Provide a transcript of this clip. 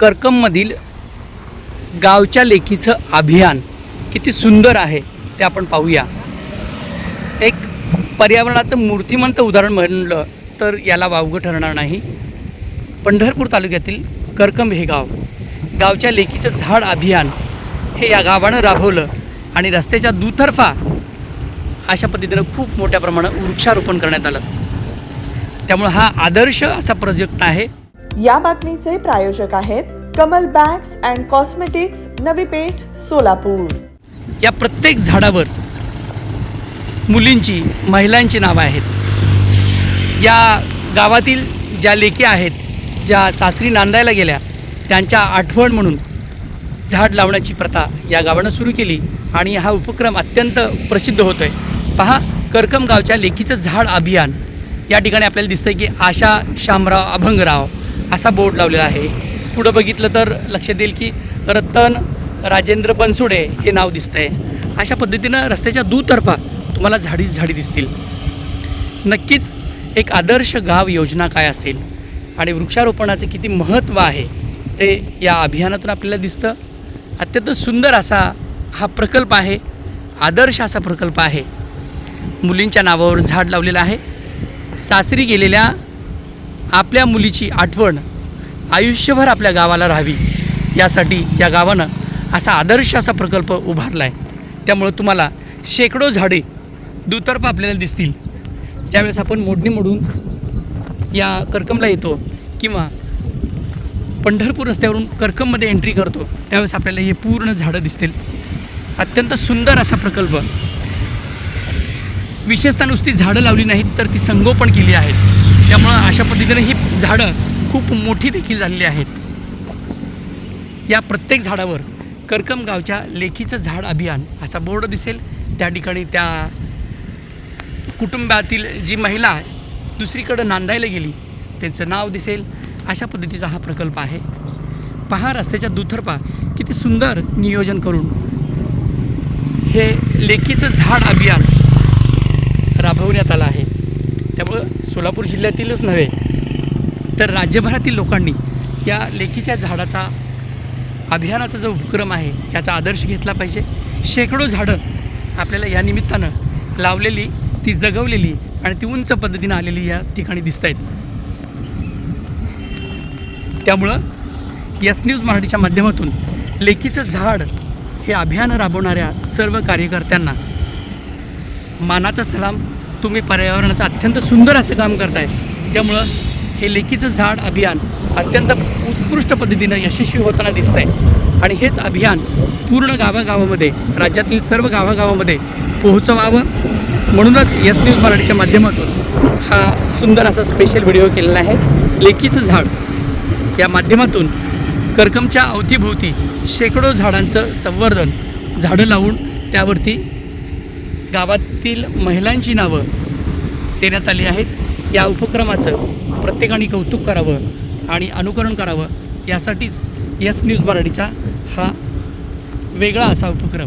करकममधील गावच्या लेकीचं अभियान किती सुंदर आहे ते आपण पाहूया. एक पर्यावरणाचं मूर्तिमंत उदाहरण म्हणलं तर याला वावगं ठरणार नाही. पंढरपूर तालुक्यातील कर्कम हे गाव गावच्या लेकीचं झाड अभियान हे या गावानं राबवलं आणि रस्त्याच्या दुतर्फा अशा पद्धतीनं खूप मोठ्या प्रमाणात वृक्षारोपण करण्यात आलं. त्यामुळं हा आदर्श असा प्रोजेक्ट आहे. या बातमीचे प्रायोजक आहेत Kamal bags and cosmetics Navi Peth Solapur. या प्रत्येक झाडावर मुलींची महिलांची नावं आहेत. या गावातील ज्या लेकी आहेत ज्या सासरी नांदायला गेल्या त्यांच्या आठवण म्हणून झाड लावण्याची प्रथा या गावानं सुरू केली आणि हा उपक्रम अत्यंत प्रसिद्ध होतो आहे पहा करकम गावच्या लेकीचं झाड अभियान. या ठिकाणी आपल्याला दिसतंय की आशा शामराव अभंगराव असा बोर्ड लावलेला आहे. पुढं बघितलं तर लक्षात येईल की रतन राजेंद्र बनसुडे हे नाव दिसतंय. अशा पद्धतीनं रस्त्याच्या दुतर्फा तुम्हाला झाडीच झाडी दिसतील. नक्कीच एक आदर्श गाव योजना काय असेल आणि वृक्षारोपणाचे किती महत्त्व आहे ते या अभियानातून आपल्याला दिसतं. अत्यंत सुंदर असा हा प्रकल्प आहे. आदर्श असा प्रकल्प आहे. मुलींच्या नावावर झाड लावलेलं आहे. सासरी गेलेल्या आपल्या मुलीची आठवण आयुष्यभर आपल्या गावाला राहावी यासाठी या गावानं असा आदर्श असा प्रकल्प उभारला आहे त्यामुळं तुम्हाला शेकडो झाडे दुतर्फा आपल्याला दिसतील. ज्यावेळेस आपण मोडणी मोडून या करकमला येतो किंवा पंढरपूर रस्त्यावरून करकममध्ये एंट्री करतो त्यावेळेस आपल्याला हे पूर्ण झाडं दिसतील. अत्यंत सुंदर असा प्रकल्प. विशेषतः नुसती झाडं लावली नाहीत तर ती संगोपन केली आहेत. त्यामुळं अशा पद्धतीने ही झाडं खूप मोठी देखील झालेली आहेत. या प्रत्येक झाडावर करकम गावच्या लेखीचं झाड अभियान असा बोर्ड दिसेल. त्या ठिकाणी त्या कुटुंबातील जी महिला दुसरीकडं नांदायला गेली त्यांचं नाव दिसेल. अशा पद्धतीचा हा प्रकल्प आहे. पहा रस्त्याच्या दुथरपा किती सुंदर नियोजन करून हे लेकीचं झाड अभियान राबवण्यात आलं आहे त्यामुळं सोलापूर जिल्ह्यातीलच नव्हे तर राज्यभरातील लोकांनी या लेकीच्या झाडाचा अभियानाचा जो उपक्रम आहे याचा आदर्श घेतला पाहिजे. शेकडो झाडं आपल्याला या निमित्तानं लावलेली ती जगवलेली आणि ती उंच पद्धतीनं आलेली या ठिकाणी दिसत आहेत त्यामुळं यस न्यूज मराठीच्या माध्यमातून लेकीचं झाड हे अभियान राबवणाऱ्या सर्व कार्यकर्त्यांना मानाचा सलाम तुम्ही पर्यावरणाचं अत्यंत सुंदर असं काम करताय. त्यामुळं हे लेकीचं झाड अभियान अत्यंत उत्कृष्ट पद्धतीनं यशस्वी होताना दिसतं आहे आणि हेच अभियान पूर्ण गावागावामध्ये राज्यातील सर्व गावागावामध्ये पोहोचवावं म्हणूनच यस न्यूज मराठीच्या माध्यमातून हा सुंदर असा स्पेशल व्हिडिओ केलेला आहे. लेकीचं झाड या माध्यमातून करकमच्या अवतीभोवती शेकडो झाडांचं संवर्धन झाडं लावून त्यावरती गावातील महिलांची नावं देण्यात आली आहेत. या उपक्रमाचं प्रत्येकाने कौतुक करावं आणि अनुकरण करावं यासाठीच यस न्यूज मराठीचा हा वेगळा असा उपक्रम.